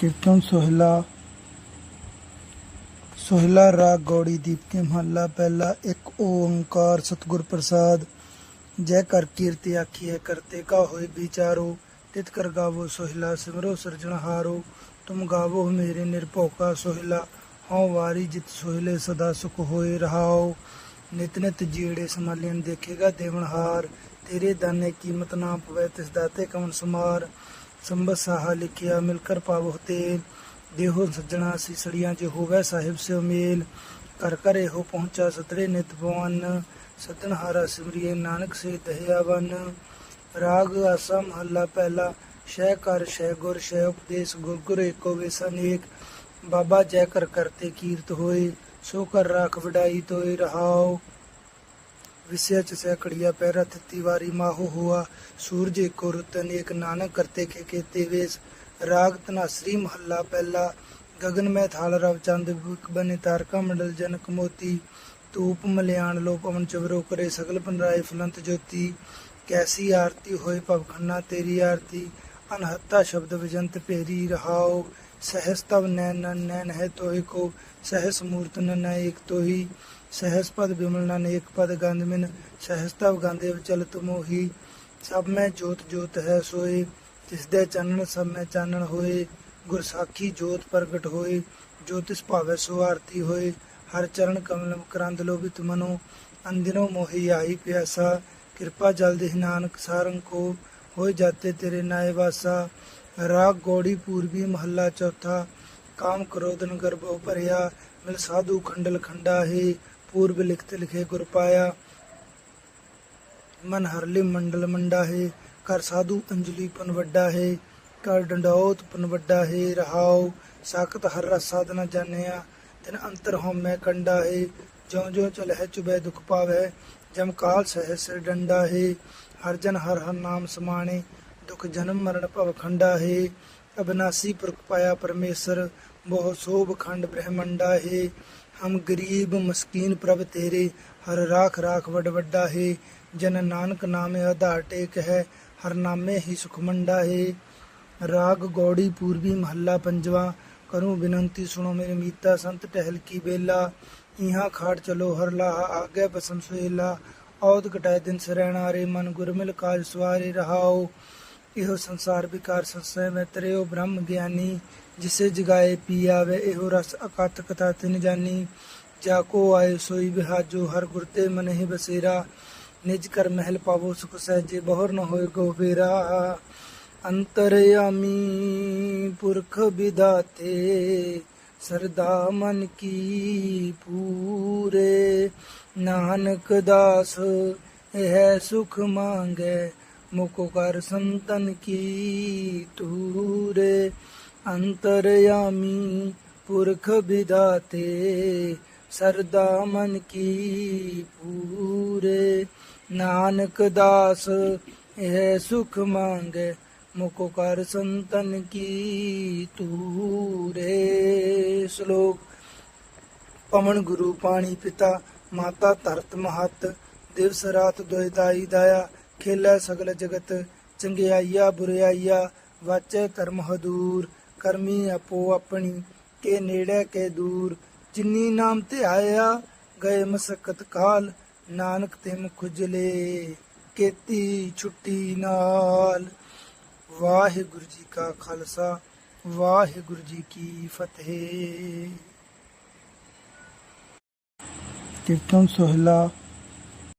ਕੀਰਤਨ ਸੋਹਿਲਾ। ਸੋਹਿਲਾ ਰਾਗ ਗੌੜੀ ਦੀਪਕੇ ਮਹੱਲਾ, ਪਹਿਲਾ ਇੱਕ ਓੰਕਾਰ ਸਤਿਗੁਰ ਪ੍ਰਸਾਦ। ਜੈ ਕਰ ਕੀਰਤੀ ਆਖੀਐ ਕਰਤੇ ਕਾ ਹੋਏ ਵਿਚਾਰੋ, ਤਿਤ ਕਰ ਗਾਵੋ ਸੋਹਿਲਾ, ਸਿਮਰੋ ਸਿਰਜਣਹਾਰੋ ਤੁਮ ਗਾਵੋ ਮੇਰੇ ਨਿਰਭਉ ਕਾ ਸੋਹਿਲਾ, ਹਉ ਵਾਰੀ ਜਿਤ ਸੋਹਿਲੇ ਸਦਾ ਸੁਖ ਹੋਏ ਰਹਾਓ। ਨਿਤ ਨਿਤ ਜੀੜੇ ਸਮਾਲਿਆਂ ਦੇਖੇਗਾ ਦੇਵਨਹਾਰ ਤੇਰੇ ਦਾਨੇ ਕੀਮਤ ਨਾ ਪਵੇ ਤਿਸ ਦਾਤੇ ਕਵਨ ਸਮਾਰ ਸੰਬਤ ਸਾਹਾ ਲਿਖਿਆ ਮਿਲ ਕਰ ਪਾਵੋ ਤੇ ਦੇਹੋ ਸੱਜਣਾ ਸੀ ਸੜੀਆਂ ਜੇ ਹੋਵੇ ਸਾਹਿਬ ਸੇ ਮੇਲ। ਕਰ ਕਰ ਇਹੋ ਪਹੁੰਚਾ ਸਤਰੇ ਨਿਤ ਸਤਨ ਹਾਰਾ ਸਿਮਰਿਏ ਨਾਨਕ ਸੇ ਦਹਿਆਵਨ ਰਾਗ ਆਸਾ ਮਹੱਲਾ ਪਹਿਲਾ। ਸ਼ੈ ਕਰ ਸ਼ੈ ਗੁਰ ਸ਼ੈ ਉਪਦੇਸ਼, ਗੁਰ ਗੁਰ ਏਕੋ ਵੇਸ ਅਨੇਕ ਬਾਬਾ ਜੈ ਕਰ ਕਰਤੇ ਕੀਰਤ ਹੋਏ। ਸੋ ਕਰ ਰਾਖ ਵਡਾਈ ਤੋਏ ਰਹਾਓ ਵਿਸਿਆ ਚ ਸੈਕੜੀਆ ਪੈਰਾ ਥਿੱਤੀ ਵਾਰੀ ਮਾਹੋ ਹੁਆ, ਸੂਰਜ ਏਕੋ ਰੁੱਤ ਅਨੇਕ ਨਾਨਕ ਕਰਤੇ ਕੇ ਕੇਤੇ ਵੇਸ। ਰਾਗ ਤਨਾਸਰੀ ਮਹੱਲਾ ਪਹਿਲਾ ਗगन ਮੈਂ ਥਾਲ ਰਵ ਚੰਦ ਬਿਕ ਬਨੇ ਤਾਰਕਾ ਮੰਡਲ ਜਨਕ ਮੋਤੀ। ਤੂਪ ਮਲਿਆਣ ਲੋ ਪਵਨ ਚਵਰੋ ਕਰੇ ਸਗਲ ਪੰਰਾਏ ਫਲੰਤ ਜੋਤੀ। ਕੈਸੀ ਆਰਤੀ ਹੋਏ ਭਵ ਖੰਨਾ ਤੇਰੀ ਆਰਤੀ, ਅਨਹੱਤਾ ਸ਼ਬਦ ਵਿਜੰਤ ਭੇਰੀ ਰਹਾਓ। ਸਹਸ ਤਵ ਨੈਨ ਨੈਨ ਹੈ ਤੋਹਿ ਕੋ, ਸਹਸ ਮੂਰਤ ਨਨ ਏਕ ਤੋਹੀ, ਸਹਸ ਪਦ ਬਿਮਲ ਨਨ ਏਕ ਪਦ ਗੰਧ ਮਿਨ, ਸਹਸ ਤਵ ਗੰਧੇ ਵਿਚਲਤ ਮੋਹੀ, ਸਭ ਮੈਂ ਜੋਤ ਜੋਤ ਹੈ ਸੋਏ, ਤਿਸ ਦੇ ਚਾਨਣ ਸਭ ਮੈਂ ਚਾਨਣ ਹੋਏ, ਗੁਰ ਸਾਖੀ ਜੋਤ ਪ੍ਰਗਟ ਹੋਏ ਜੋਤਿਸ਼ ਭਾਵੇ ਸੋ ਆਰਤੀ ਹੋਏ, ਹਰ ਚਰਨ ਕਮਲ ਕਰੰਦ ਲੋਭਿਤ ਮਨੋ ਅੰਦਿਨੋ ਮੋਹੀ ਆਈ ਪਿਆਸਾ, ਕਿਰਪਾ ਜਲ ਦੇ ਨਾਨਕ ਸਾਰੰਗ ਕੋ, ਹੋਏ ਜਾਤੇ ਤੇਰੇ ਨਾਏ ਵਾਸਾ ਰਾਗ ਗੋੜੀ ਪੂਰਬੀ ਮਹੱਲਾ ਚੌਥਾ, ਕਾਮ ਕ੍ਰੋਧਨ ਗਰਭਉ ਭਰਿਆ, ਮਿਲ ਸਾਧੂ ਖੰਡਲ ਖੰਡਾ ਹੈ, ਪੂਰਬ ਲਿਖਤ ਲਿਖੇ ਗੁਰ ਪਾਇਆ। ਮਨ ਹਰਲੇ ਮੰਡਲ ਮੰਡਾ ਹੈ ਕਰ ਸਾਧੂ ਅੰਜਲੀ ਪਨ ਵੱਡਾ ਹੈ ਕਰ ਡੰਡੌਤ ਪਨ ਵੱਡਾ ਹੈ, ਰਹਾਉ, ਸਾਖਤ ਹਰ ਰਸ ਸਾਧਨਾ ਜਾਣਿਆ, ਤਿਨ ਅੰਤਰ ਹਉਮੈ ਕੰਡਾ ਹੈ ਜਿਉ ਜਿਉ ਚਲਹਿ ਚੁਬੈ ਦੁਖ ਪਾਵੈ ਜਮ ਕਾਲ ਸਹਿ ਸਿਰ ਡੰਡਾ ਹੈ, ਹਰ ਜਨ ਹਰ ਹਰ ਨਾਮ ਸਮਾਣੇ ਦੁਖ ਜਨਮ ਮਰਨ ਭਵ ਖੰਡਾ ਹੈ ਅਬਨਾਸੀ ਪੁਰਖ ਪਾਇਆ ਪਰਮੇਸ਼ਰ ਬਹੁ ਸੋਭ ਖੰਡ ਬ੍ਰਹਮੰਡਾ ਹੈ। ਹਮ ਗਰੀਬ ਮਸਕੀਨ ਪ੍ਰਭ ਤੇਰੇ, ਹਰ ਰਾਖ ਰਾਖ ਵਡ ਵੱਡਾ ਹੈ। ਜਨ ਨਾਨਕ ਨਾਮੇ ਆਧਾਰ ਟੇਕ ਹੈ, ਹਰ ਨਾਮੇ ਹੀ ਸੁਖ ਮੰਡਾ ਹੈ। ਰਾਗ ਗੌੜੀ ਪੂਰਬੀ ਮਹੱਲਾ ਪੰਜਵਾ, ਕਰੂੰ ਬਿਨੰਤੀ ਸੁਣੋ ਮੇਰੇ ਮੀਤਾ ਸੰਤ ਟਹਿਲ ਕੀ ਬੇਲਾ। ਇਹਾਂ ਖਾੜ ਚਲੋ ਹਰ ਲਾਹ ਆਗੇ ਬਸਮ ਸੁਹੇਲਾ ਔਦ ਘਟਾਏ ਦਿਨ ਸਰੈਣਾ ਰੇ ਮਨ ਗੁਰਮਿਲ ਕਾਜ ਸਵਾਰੇ ਰਹਾਓ। ਇਹੋ ਸੰਸਾਰ ਵਿਕਾਰ ਸੰਸੈ ਮੈਂ ਤਰਿਓ ਬ੍ਰਹਮ ਗਿਆਨੀ, ਜਿਸੇ ਜਗਾਏ ਪੀ ਆਵੇ ਇਹੋ ਰਸ ਅਕਤ ਕਥਾ ਤਿਨ ਜਾਨੀ। ਜਾ ਕੋ ਆਏ ਸੋਈ ਬਿਹਾਜੋ ਹਰ ਗੁਰ ਤੇ ਮਨ ਬਸੇਰਾ। ਨਿਜ ਕਰ ਮਹਿਲ ਪਾਵੋ ਸੁਖ ਸਹਿਜੇ, ਬਹੁਰ ਨ ਹੋਏ ਗੋ ਫੇਰਾ ਅੰਤਰਯਾਮੀ ਪੁਰਖ ਵਿਦਾਤੇ ਸਰਦਾ ਮਨ ਕੀ ਪੂਰੇ। ਨਾਨਕ ਦਾਸ, ਇਹ ਸੁਖ ਮੰਗੇ ਮੁਕੋ ਕਰ ਸੰਤਨ ਕੀ ਤੂਰੇ ਅੰਤਰਯਾਮੀ ਪੁਰਖ ਵਿਦਾਤੇ ਸਰਦਾ ਮਨ ਕੀ ਪੂਰੇ ਨਾਨਕ ਦਾਸ ਇਹ ਸੁਖ ਮੰਗੇ ਮੁਕੋ ਕਰ ਸੰਤਨ ਕੀ ਤੂਰੇ ਸ਼ਲੋਕ ਪਵਨ ਗੁਰੂ ਪਾਣੀ ਪਿਤਾ ਮਾਤਾ ਧਰਤ ਮਹਤ ਦਿਵਸ ਰਾਤ ਦੁਇਦਾਈ ਦਾਇਆ ਖੇਲਾ ਸਗਲ ਜਗਤ ਚੰਗਿਆਈਆ ਬੁਰਿਆਈਆ ਵਾਚੈ ਕਰਮ ਹਦੂਰ, ਕਰਮੀ ਆਪੋ ਆਪਣੀ, ਕੇ ਨੇੜੇ ਕੇ ਦੂਰ। ਜਿਨੀ ਨਾਮ ਤੇ ਆਇਆ, ਗਏ ਮਸਕਤ ਕਾਲ, ਨਾਨਕ ਤੇ ਖੁਜਲੇ ਕੀਤੀ ਛੁੱਟੀ ਨਾਲ। ਵਾਹਿਗੁਰੂ ਜੀ ਕਾ ਖਾਲਸਾ, ਵਾਹਿਗੁਰੂ ਜੀ ਕੀ ਫਤਿਹ। ਕੀਰਤਨ ਸੋਹਿਲਾ